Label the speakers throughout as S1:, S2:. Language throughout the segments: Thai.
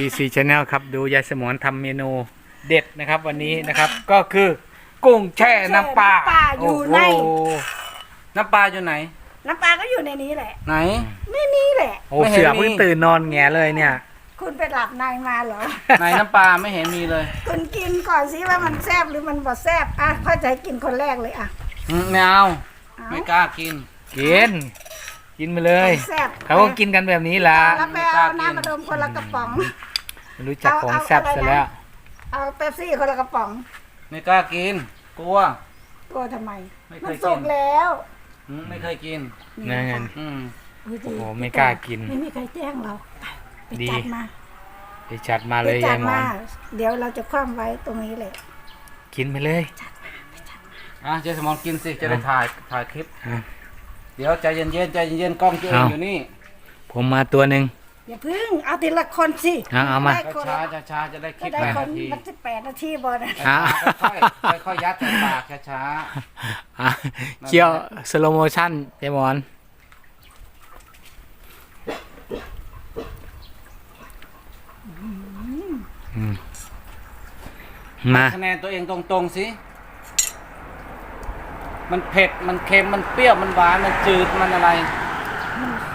S1: PC Channel ครับดูยายสมอนทำเมนูเด็ดนะครับ วันนี้นะครับก็คือกุ้งแช่น้ำปลา
S2: น้ำปลาอยู่ใน
S1: โโหน้ำปลาอยู่ไหน
S2: น้ำปลาก็อยู่ในนี้แหละ
S1: ไหน
S2: นี่นี่แหละ
S1: โอ้
S3: ไม่เห็น
S1: เสือ
S3: มี
S1: เพิ่งตื่นนอนแงเลยเนี่ย
S2: คุณไปหลับในมาเหรอ
S3: ไหนน้ำปลาไม่เห็นมีเลย
S2: คุณกินก่อนสิว่ามันแซ่บหรือมันบ่แซ่บอะพ่อจะให้กินคนแรกเลยอะ
S3: อืมไม่เอา
S2: เอา
S3: ไม่กล้ากิน
S1: กิน กินไปเลย
S2: แซ่บ
S1: เขาก็กินกันแบบนี้ละ
S2: แล้วไปเอาน้ำมาดมคนละกระป๋อง
S1: ไม่รู้จักของแซ่บซะแล้ว
S2: เอาเป๊ปซี่คนละกระป๋อง
S3: ไม่กล้ากิน กลัว
S2: ตัวทำไม
S3: ไม่เค
S2: มัน
S3: ย
S2: สุ
S3: กิ
S2: ก
S3: น
S2: แล้ว
S3: อืมไม่เคยกิน
S1: นั่นไง
S3: อืม
S2: ยดี
S1: โอ้โหไม่กล้ากิน
S2: ไม่มีใครแจ้งเราไป
S1: ดี
S2: จัดมา
S1: ไปจัดมา
S2: ไป
S1: เลย
S2: จั
S1: ยา
S2: ด
S1: ยหมอ
S2: มาน เดี๋ยวเราจะคว่ำไว้ตรงนี้เลย
S1: กินไปเลย
S3: อะเจสมอนกินสิ จะได้ถ่ายถ่ายคลิป
S1: อะ
S3: เดี๋ยวใจเย็นๆใจเย็นๆกล้องตัวเอง
S1: เอา
S3: อยู่นี่
S1: ผมมาตัวหนึ่ง
S2: อย่าพึ่งเอาทีละคนสิ
S1: เอาเอามา
S2: ได้คน
S3: ช้า
S2: ละ
S3: ๆช้าๆจะได้คลิ
S2: ก็
S3: ป
S2: ได้
S3: แปด
S2: คน
S3: นาที
S2: มันจะแปดนาทีบอนะ
S1: อะ
S3: ค่อยๆค่อยๆยัดใส่ปากช้า
S1: อะเคี่ยวสโลโมชั่นยายหมอนอืมมา
S3: ๆคะแนนตัวเองตรงๆสิ มันเผ็ด มันเค็ม มันเปรี้ยว มันหวาน มันจืด มันอะไร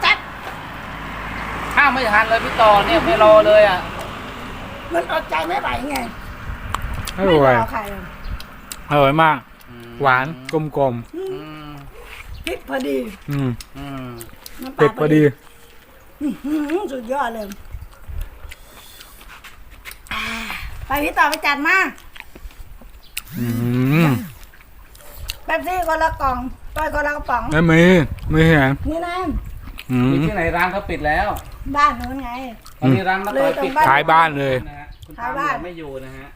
S2: จัด
S3: ข้าวไม่ทันเลยพี่ต่อเนี่ยไม่รอเลยอะ
S2: มันอดใจไม่ไหวไง
S1: อร่อย
S2: รอใครอะ
S1: อร่อยมาก
S3: อืม
S1: หวานกลมกลม
S3: อืม
S2: พริกพอดี
S1: ๆอืม
S3: อืม
S2: น้ำปลา
S1: เผ็ดพอดี
S2: อื้อหือสุดยอดเลยอ่าไปพี่ต่อไปจัดมา
S1: อืม
S2: แป๊บซี่คนละกล่องต้อยคนละกระป๋อง
S1: ไม่มีไม่เห็น
S2: นี่นะ
S1: อืม
S3: มีที่ไหนร้านเขาปิดแล้ว
S2: บ้านนู้นไง
S3: ตอนนี้ร้านมาต่อยปิด
S2: เลยตรงบ้าน
S1: ขายบ้านเลย
S3: นะฮะคุณ
S2: ขา
S3: ตายม
S2: บ้าน
S3: ยังไม่อยู่นะฮะ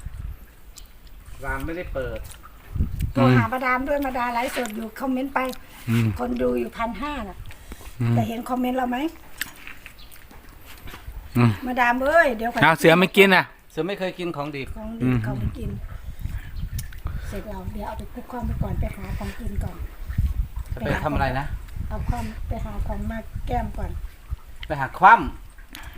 S3: ร้านไม่ได้เปิด
S2: โทรหามาดามด้วยมาดาไลฟ์สดอยู่คอมเมนต์ไป
S1: อืม
S2: คนดูอยู่พันห้าน่ะ
S1: อืม
S2: แต่เห็นคอมเมนต์เราไหม
S1: อืม
S2: มาดามเอ้ยเดี๋ยวข
S1: เอาเสือไม่กินอะ
S3: เสือไม่เคยกินของดิบ
S2: ของ
S1: อื
S2: ดี
S1: ม
S2: เขาไม่กินเส ร็จเราเดี๋ยวเอาไปคุกความไปก่อนไปหาของกินก่อน
S3: จะไปทำอะไรนะ
S2: เอาความไปหาของมาแก้มก่อน
S3: ไปหาคว่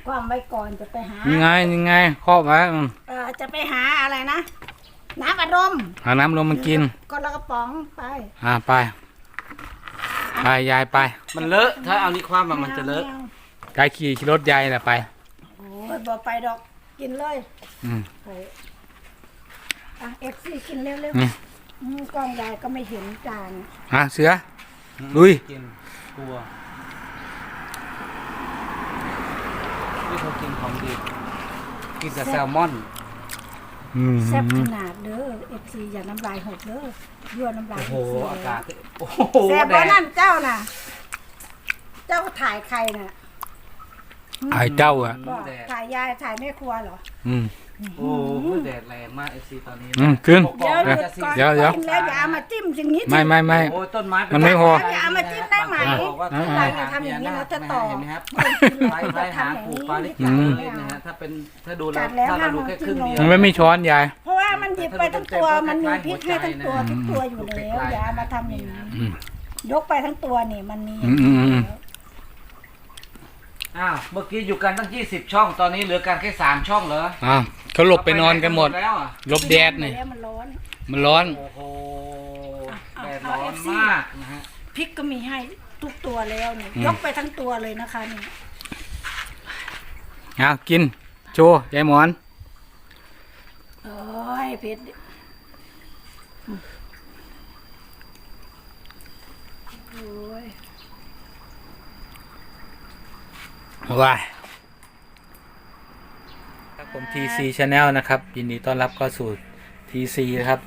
S2: ความไว้ก่อนจะไปหา
S1: ยังไงยังไงครอบไว้อืม
S2: เออจะไปหาอะไรนะ น้ำอัดลม
S1: เอาน้ำลมมากิน
S2: คนละกระป๋องไป
S1: อ่าไป ไปยายไปำ
S3: มันเลอะ ถ้าเอานี่คว่ำอะมันจะเลอะ
S2: ไา
S1: ยายขี่รถยายน่ะไป
S2: โอ้ยบอกไปดอกกินเลย
S1: อืม
S2: ไป อะเอฟซีกินเร็ว
S1: นี่
S2: ๆอืมกล้องยายก็ไม่เห็นจาน
S1: อะเสือ ลุย
S3: กินกลัวไม่เคยกินของดิบกินแต่แซลมอน
S1: อืม
S2: แซ่บขนาดเด้อเอฟซีอย่าน้ำลายหกเด้อยั่วน้ำลาย
S3: โอ้โห
S2: FC
S3: อากาศโอ้โห
S2: แซ่บ
S3: แด
S2: เพราะ
S3: ด
S2: นั่นเจ้าน่ะ เจ้าถ่ายใครน่ะ
S1: ไอ้เจ้าอะ
S2: บอกถ่ายยายถ่ายแม่ครัวเหรอ
S1: อืม
S3: โอ้โหแดดแรงมากเอฟซีตอนนี้
S1: อืมขึ้น
S3: บอก
S2: เดี๋ยว
S3: ว่า
S2: หยุด
S3: จะ
S2: ก่อน
S1: เดี๋ยวเดี๋ยว
S2: กินแล้วอย่าเอามาจิ้มอย่างนี้สิ
S1: ไม่ไม่ไม่
S3: โอ้ยต้นไม้เป็
S1: มันไม่พอ
S2: อย่าเอามาจิ้มได้ไหม
S3: บางคนบอกว่า
S1: อ่า
S3: ต้น
S2: เรา
S3: ไม้
S2: อย่าทำอย่างนี้นะจะต่อ
S3: เห็นไหมครับ
S2: ไป
S3: ไปไปหาปลูกปลาลิ
S1: อื
S3: กา
S1: ม
S3: เล่นนะฮะถ้าเป็นถ้าดูเรา
S2: จัดแล้ว
S3: ถ้าเราดู
S2: ห้าม
S3: แค่
S2: เอา
S3: ครึ่ง
S2: จิ้ม
S3: เดียว
S2: ลง
S1: มันไม่มีช้อนยาย
S2: เพราะว่ามันหยิบไปทั้งตัวมันมีพริกให้ทั้งตัวทุกตัวอยู่แล้วอย่าเอามาทำอย่างนี้
S1: อืม
S2: ยกไปทั้งตัวนี่มันมี
S1: อืมอืมอืม
S3: อ้าวเมื่อกี้อยู่กันตั้ง 20 ช่อง ตอนนี้เหลือกันแค่ 3 ช่องเหรอ
S1: อ้าวเขาหลบไปนอนกันหมด
S3: แล้วอะ
S1: หลบแดดนี่
S2: แล้วมันร้อน
S1: มันร้อน
S3: โอ้โห
S2: เอา
S3: แดด
S2: เอา
S3: ร้อน
S2: FC
S3: มากนะฮะ
S2: พริกก็มีให้ทุกตัวแล้วนี่
S1: อืม
S2: ยกไปทั้งตัวเลยนะคะนี่
S1: เอากิน โชว์ยายหมอน
S2: โอ้ยเผ็ดโอ้ย
S1: ว้ายครับผม TC Channel นะครับ ยินดีต้อนรับเข้าสู่ TC นะครับ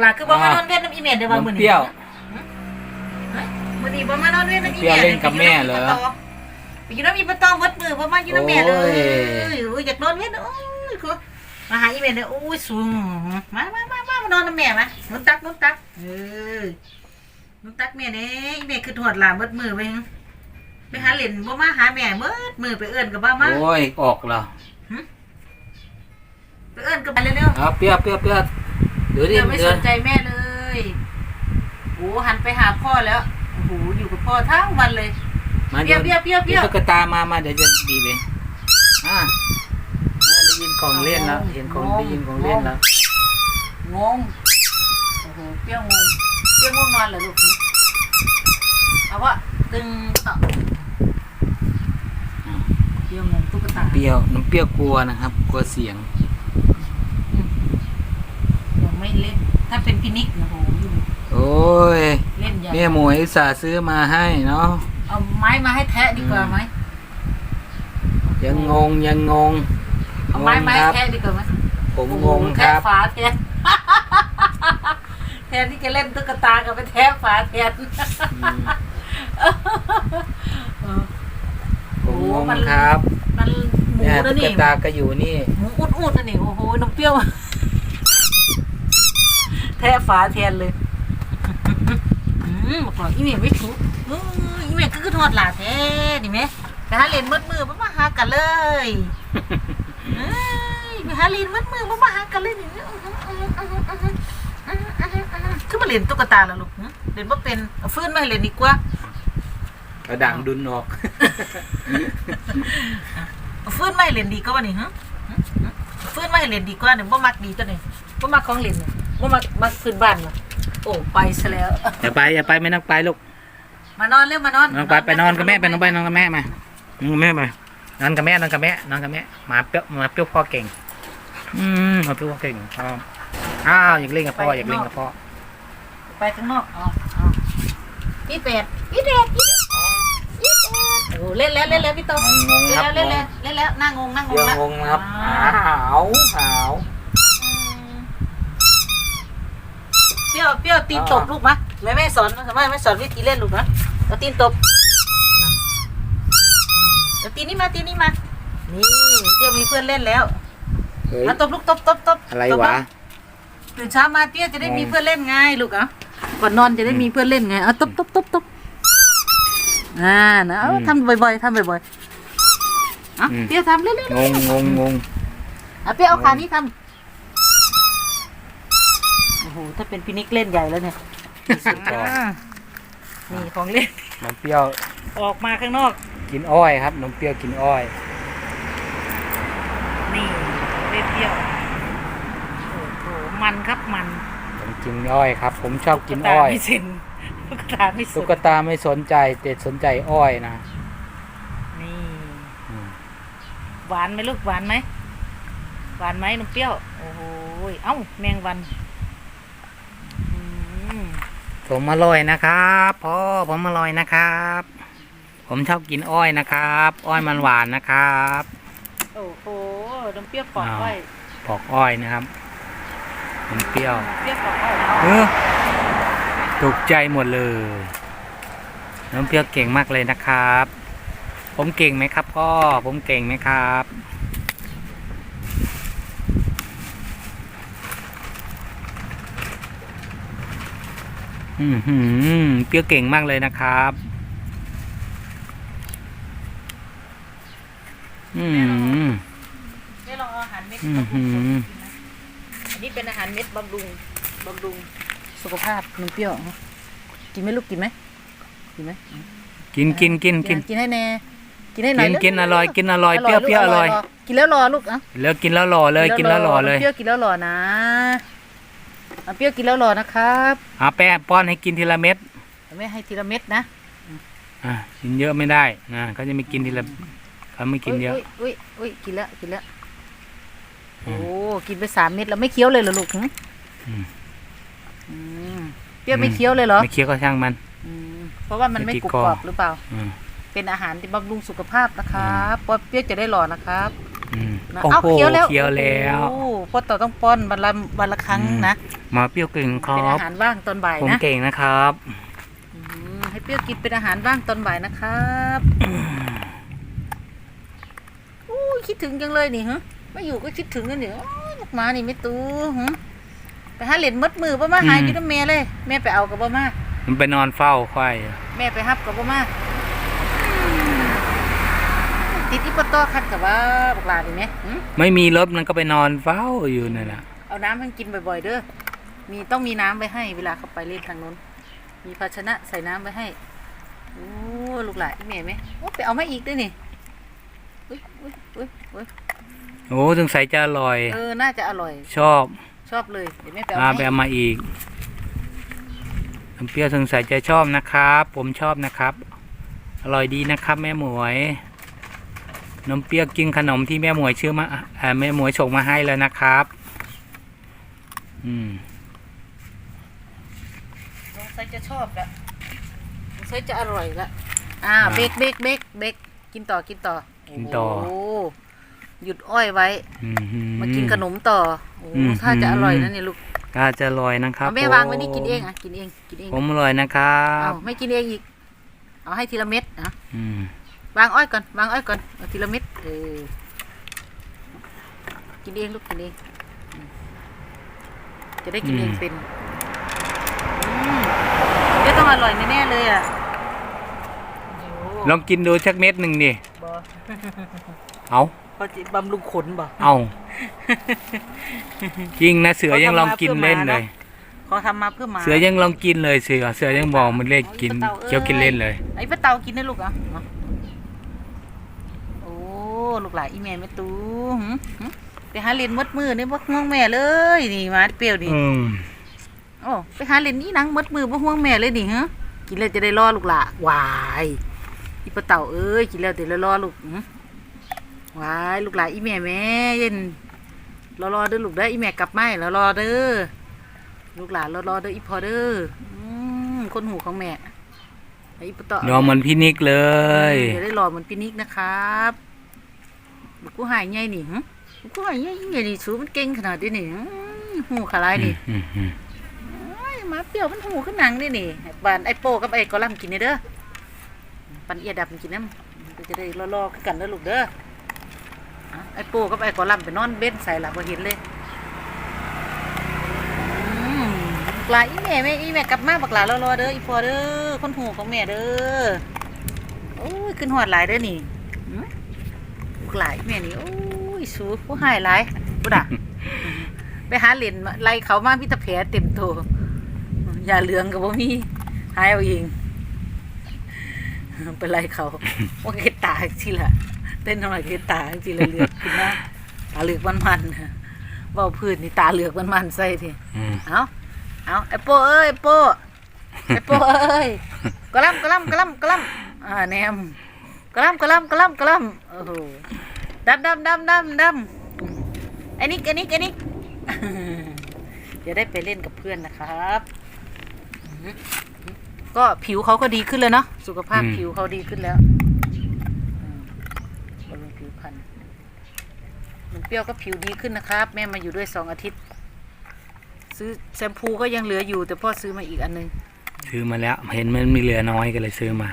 S4: หลักคือบ่มานอนเวียดน้ำอีเมลเดี๋ยวว่ามื้อ
S1: น้ำ
S4: นี้
S1: เปรี้ยว
S4: มื้อนี้บ่มานอนเวียดน้ำอี
S1: เปรี้
S4: เม
S1: ยว
S4: ล
S1: เล่นกับแม่เหรอ
S4: ไปอยู่น้ำอีปะตองวัดมือบ่มาอยู่น้ำแม่เลย
S1: โอ้ย
S4: โอ้ยอยากนอนเวียดโอ้ยคือมาหาอีเมลเลยโอ้ยสูงมามามามามานอนน้ำแม่มานุนตักนุนตักเออนุนตักแม่เด้อีเมลคือถอดหลานเบิดมือไปหึ ไปหาเล่นบ่มาหาแม่เบิดมือไปเอิ้นกับบ่มา
S1: โอ้ย ออกแล้ว
S4: ไปเอิ้นกับไปเร็วๆ
S1: เอาเปรี้ยวเปรี้ยวเปรี้ยวเดี๋ยวดิ
S4: เดี๋ยวไม่
S1: เดี๋
S4: ส
S1: ยวน
S4: ใจแม่เลยโอ้หันไปหาพ่อแล้วโอ้โหอยู่กับพ่อทั้งวันเลย
S1: มา
S4: เปรี้ยวเปรี้ยวเปรี้ยวเปรี้ยว
S1: ตุ๊กตามามาเดี๋ยวจะบีบเองอ่าของเล่นแล้ว เห็นของดีของเล่นแล้ว
S4: งงโอ้โหเปรี้ยวงงเปรี้ยวง่วงนอนเหรอลูกหึเอาวะตึงต่อเปรี้ยวงงตุ๊กตา
S1: เป รี้ยว น้ำเปรี้ยวกลัวนะครับ กลัวเสียง
S4: ยังไม่เล่น ถ้าเป็นพินิกโอ้โหยุ่ง
S1: โอ้ย
S4: เล่นใหญ่
S1: แม่หมวยอุตสาห์ซื้อมาให้เนาะ
S4: เอาไม้มาให้แทะดีกว่าไหม
S1: ยังงงยังงง
S4: เอาไม้มาให้
S1: ครับ
S4: แทะดีกว่าไหม
S1: ผม
S4: โอ้
S1: ง
S4: โห
S1: งค
S4: แทะ
S1: รับ
S4: ฝาแทนแทนที่จะเล่นตุ๊กตากับไปแทะฝาแทน
S1: อืม
S4: เออ
S1: ผมง
S4: โอ้
S1: ง
S4: มัน
S1: ครับ
S4: มันหมู
S1: เนี่ย
S4: นะ
S1: ตุ๊ก
S4: นี่
S1: ตาก็อยู่นี่
S4: หมูอุดอุดๆนะนี่โอ้โหน้ำเปรี้ยว แทะฝาแทนเลยอืมบอกว่าอีเมย์ไม่ถูกเอออีเมย์ก็คือทอดหลาแท้ดิแม่ไปหาเล่นมืดมือมามาหากันเลยเอ้ยไปหาเล่นมืดมือมามาหากันเลยนี่คือมาเล่นตุ๊กตาแล้วลูกหึเล่นบ่เป็นเอาฟื้นมาให้เล่นดีกว่า
S1: กระดังดุนออก
S4: เอาฟื้นมาให้เล่นดีก็ว่านี่ฮะหึหึฟื้นมาให้เล่นดีกว่านี่บ่มักดีตัวนี้บ่มักของเล่นนี่บ่มักมักพื้นบ้านว่ะโอ้ไปซะแล้ว
S1: อย่าไปอย่าไปไม่ต้องไปลูก
S4: มานอนเร็วมานอน
S1: น้องไปไปนอนกับแม่ไปนอนไปนอนกับแม่มานอนกับแม่มานอนกับแม่นอนกับแม่นอนกับแม่หมาเปรี้ยวหมาเปรี้ยวพ่อเก่ง อืมหมาเปรี้ยวพ่อเก่งพ่ออ้าวอยากเล่นกับพ่ออยากเล่นกับพ่อ
S4: ไปข้างนอกอ๋ออ๋อพี่เป็ดพี่เป็ดพี่เป็ดพี่เป็ด โอ้เล่นแล้วเล่นแล้วพี่โต
S1: งงง
S4: เล่น
S1: ครับ
S4: แล้ว
S1: ง
S4: เล่น
S1: ง
S4: แล้วเล่นแล้วนั่งงงนั่งง
S1: เดี๋
S4: ง
S1: ยว
S4: แล้ว
S1: งงนะครับ
S4: อ่า
S1: หาวหาว
S4: เปรี้ยวเปรี้ยวตีนตบลูกมะแม่แม่สอนแม่แม่สอนวิธีเล่นลูกนะเอาตีนตบนั่นเอาตีนนี่มาตีนนี่มา นี่เปรี้ยวมีเพื่อนเล่นแล้ว
S1: เฮ้ย
S4: มาตบลูกตบตบตบ
S1: อะไร
S4: ตบ
S1: วะ
S4: นตื่นเช้ามาเปรี้ยวจะได้
S1: งง
S4: มีเพื่อนเล่นไงลูกอะก่อนนอนจะได้มีเพื่อนเล่นไงเอาตบตบตบตบ อ่านะเอาทำบ่อยๆทำบ่อยๆอะเปรี้ยวทำเล่นๆ
S1: งงงงงง
S4: อะเปรี้ยวเอาขานี้ทำโอ้โหถ้าเป็นพินิกเล่นใหญ่แล้วเนี่ย
S1: สุดยอด
S4: อ่านี่ของเล่น
S1: นมเปรี้ยว
S4: ออกมาข้างนอก
S1: กินอ้อยครับนมเปรี้ยวกินอ้อย
S4: นี่เล่นเปรี้ยวโอ้โหมันครับมัน
S1: ผมกินอ้อยครับ ผมชอบกิน
S4: ตุ๊ตา
S1: อ้อย
S4: ไม่สิน ตุ๊กตาไม่ส
S1: ตุ๊
S4: น
S1: กตาไม่สนใจแต่สนใจอ้อยนะ
S4: นี่
S1: อืม
S4: หวานไหมลูกหวานไหมหวานไหมนมเปรี้ยวโอ้โหเอ้าแมงวันอืม
S1: ผมอร่อยนะครับพ่อผมอร่อยนะครับ ผมชอบกินอ้อยนะครับ อ้อยมันหวานนะครับ
S4: โอ้โหนมเปรี้ยวปอก
S1: อ้าว
S4: ไว้
S1: ปอกอ้อยนะครับนมเปรี้ยว
S4: เปรี้ยวปอกไว้เอา
S1: เออ ตกใจหมดเลย น้องเปรี้ยวเก่งมากเลยนะครับ ผมเก่งไหมครับพ่อผมเก่งไหมครับอืมหืมเปรี้ยวเก่งมากเลยนะครับ อืม
S4: ได้ลองเอาอาหารเม็ด
S1: อืม
S4: บำรุง
S1: หืม
S4: อันนี้เป็นอาหารเม็ดบำรุงบำรุง สุขภาพนมเปรี้ยวกินไหมลูกกินไหมกินไหม
S1: กินกินกินกิน
S4: กินให้แน่กินให้หน่
S1: กิ
S4: อย
S1: น
S4: เร็ว
S1: กินอร่อยกินอร่อยเปรี้ยว
S4: ลูก
S1: เปรี้ยวอร่อย
S4: กินแล้วรอลูกอะ
S1: แล้วกินแล้วหล่อเลยกินแล้วหล่อเลย
S4: เปรี้ยวกินแล้วรอนะเอาเปรี้ยวกินแล้วรอนะครับ
S1: อาแป้งป้อนให้กินทีละเม็ด
S4: ไม่ให้ทีละเม็ดนะ
S1: อ่ากินเยอะไม่ได้นะเขาจะไม่กินทีละเขาไม่กินเยอะ
S4: อุ้ยอุ้ยอุ้ยกินแล้วกินแล้ว
S1: อื
S4: โอ้
S1: ม
S4: กินไปสามเม็ดแล้วไม่เคี้ยวเลยเหรอลูกหึ
S1: อืม
S4: อืม เปรี้ยวไม่เคี้ยวเลยเหรอ
S1: ไม่เคี้ยวก็ช่างมัน
S4: อืมเพราะว่ามันไม่
S1: ไม่
S4: กรุบ
S1: ติดคอ
S4: กรอบหรือเปล่า
S1: อืม
S4: เป็นอาหารที่บำรุงสุขภาพนะครับเพราะเปรี้ยวจะได้หล่อนะครับ
S1: อืม
S4: นะ
S1: โอ้
S4: เอ้า
S1: โห
S4: เคี้ยวแล้ว
S1: เคี้ยวแล้ว
S4: โอ้พ่อต่อต้องป้อนวันละวันละครั้ง
S1: อืม
S4: นะ
S1: หมาเปรี้ยวเก่งค
S4: เป็น
S1: รั
S4: อา
S1: บ
S4: หารว่างตอนบ่าย
S1: ผม
S4: นะ
S1: เก่งนะครับ
S4: อืมให้เปรี้ยวกินเป็นอาหารว่างตอนบ่ายนะครับอู้ยคิดถึงจังเลยนี่ฮะไม่อยู่ก็คิดถึงกันเนี่ยโอ้ยลูกหมานี่ไม่ตู้หึ ไปหาเหรียญมัดมือบ่มาหายอยู่น้ำแม่เลย แม่ไปเอากับบ่มา
S1: มันไปนอนเฝ้าควาย
S4: แม่ไปฮับกับบ่มาติดอีปอตอคัดกับว่าบักหลาดีไหมหึ
S1: ไม่มีรถมันก็ไปนอนเฝ้าอยู่นั่นแหละ
S4: เอาน้ำให้กินบ่อยๆเด้อมีต้องมีน้ำไว้ให้เวลาเขาไปเล่นทางนู้น มีภาชนะใส่น้ำไว้ให้โอ้ลูกหลานอีแม่ไหมโอ้ไปเอามาอีกด้วยนี่อุ้ยอุ้ยอุ้ยอุ้ย
S1: โอ้สงสัยจะอร่อย
S4: เออ น่าจะอร่อย
S1: ชอบ
S4: ชอบเลยเดี๋ยวแม่ไป
S1: อ่า
S4: เอา
S1: ไป
S4: ให้
S1: เอามาอีกน้ำเปรี้ยวสงสัยจะชอบนะครับ ผมชอบนะครับ อร่อยดีนะครับ แม่หมวยน้ำเปรี้ยวกินขนมที่แม่หมวยชื่อมาอ่าแม่หมวยส่งมาให้แล้วนะครับ อืม
S4: สงสัยจะชอบละสงสัยจะอร่อยละอ่า
S1: อ่า
S4: เบกเบกเบกเบกกินต่อกินต่อ
S1: กินต่อ
S4: โอ้ห ยุดอ้อยไว้
S1: อืหื
S4: มากินขนมต่อโอ้
S1: อืม
S4: ถ้าจะอร่อยนะเนี่ยลูก
S1: ก็จะอร่อยนะครับ
S4: เอาแม่วางไว้นี่กินเองอะกินเองกินเอง
S1: ผมอร่อยนะครับ
S4: เอาไม่กินเองอีก เอาให้ทีละเม็ดอะ
S1: อืม
S4: วางอ้อยก่อนวางอ้อยก่อนเอาทีละเม็ดเออกินเองลูกกินเองอืมจะได้กินเองเป็นอืมเดี๋ยวต้องอร่อยแน่ๆเลยอะโอ้
S1: ลองกินดูสักเม็ดหนึ่งดิ
S4: บ่
S1: เอา
S4: เขาจะบำรุงขนบ่
S1: เอาจริงนะเสือยังลองกินเล่นเลย
S4: เขาทำมาเพื่อหมา
S1: เสือยังลองกินเลยเสือเสือยังบอกมันเล่นกินเคี้ยวกินเล่นเลย
S4: ไอ้ป้าเตากินได้ลูกเหรอะโอ้ลูกหลานอีแม่ไม่ตู้หึหึไปหาเล่นมดมือนี่บ่ห่วงแม่เลยนี่มาเปรี้ยวนี่
S1: อืม
S4: โอ้ไปหาเล่นนี่หนังมดมือบ่ห่วงแม่เลยนี่ฮะกินแล้วจะได้รอลูกหลานวายอีป้าเต่าเอ้ยกินแล้วจะได้รอลูกหึ วายลูกหลานอีแม่แม่เย็นรอรอเด้อลูกเด้ออีแม่กลับมาให้แล้วรอเด้อลูกหลานรอรอเด้ออีพอเด้ออืมคนหูของแม่ไอ้อีป้าเต่า
S1: รอเหมันพี่นิกเลย
S4: เดี๋ยวได้รอเหมือนปินิกนะครับบุกกูหายไงนี่หึบุกกูหายไงไงนี่สูมันเก่งขนาดนี้นี่อื้อหูขาลายนี่
S1: อืมอืม
S4: ไอ้หมาเปรี้ยวมันหูขึ้นหนังนี่นี่บานไอ้โป้กับไอ้กอลัมกินนี่เด้อปันเอียดับมันกินน้ำก็จะได้รอๆคือกันเด้อลูกเด้ออะ ไอ้ป้กับไอ้กอลัมไปนอนเบ้นใส่หละพอเห็นเลยหลาอีแม่แม่อีแม่กลับมาบักหลารอๆเด้ออีพอเด้อคนหูของแม่เด้อโอ้ยขึ้นหอดหลายเด้อนี่หืมบักหลายแม่นี่โอ้ยสูผู้หายหลายบุดอะไปหาเหรียญมาไล่เขามาพิตาแผลเต็มตัวอย่าเหลืองกับบ่มีหายเอาเอง ไปไล่เขาว่าเกตาทีละเต้นหน่อยเกตาทีละเหลือกขึ้นมาตาเหลือกมันๆเว่าพื้นนี่ตาเหลือกมันๆใส่ที
S1: อืม
S4: เอาเอาไอ้โป้เอ้ยไอ้โป้ไอ้โป้เอ้ยกระลำกระลำกระลำกระลำอ่าแนมกระลำกระลำกระลำกระลำโอ้โหดำดำดำดำดำไอ้นิกไอ้นิกไอ้นิกจะได้ไปเล่นกับเพื่อนนะครับอืม ก็ผิวเขาก็ดีขึ้นเลยเนาะสุขภาพผิวเขาดีขึ้นแล้วอืมบำรุงผิวพรรณมันเปรี้ยวก็ผิวดีขึ้นนะครับ แม่มาอยู่ด้วยสองอาทิตย์ ซื้อแชมพูก็ยังเหลืออยู่ แต่พ่อซื้อมาอีกอันหนึง
S1: ซื้อมาแล้ว เห็นมันมีเหลือน้อยก็เลยซื้อมา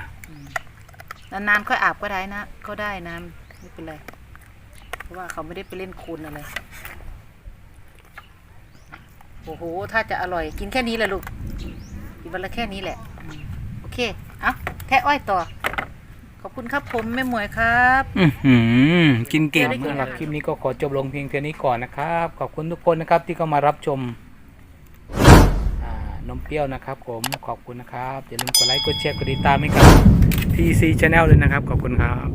S4: นานๆค่อยอาบก็ได้นะก็ได้นะไม่เป็นไรเพราะว่าเขาไม่ได้ไปเล่นโคลนอะไรโอ้โหถ้าจะอร่อย กินแค่นี้แหละลูกกินวันละแค่นี้แหละอืมโอ เคเอาแค่อ้อยต่อ ขอบคุณครับผมแม่หมวยครับ
S1: อือหือกินเก่ง
S4: เดี๋ยวได้กิน
S1: สำหรับคลิปนี้ก็ขอจบลงเพียงเท่านี้ก่อนนะครับ ขอบคุณทุกคนนะครับที่เข้ามารับชมอ่านมเปรี้ยวนะครับ ผมขอบคุณนะครับอย่าลืมกดไลค์กดแชร์กดติดตามให้กับ TC Channel เลยนะครับ ขอบคุณครับ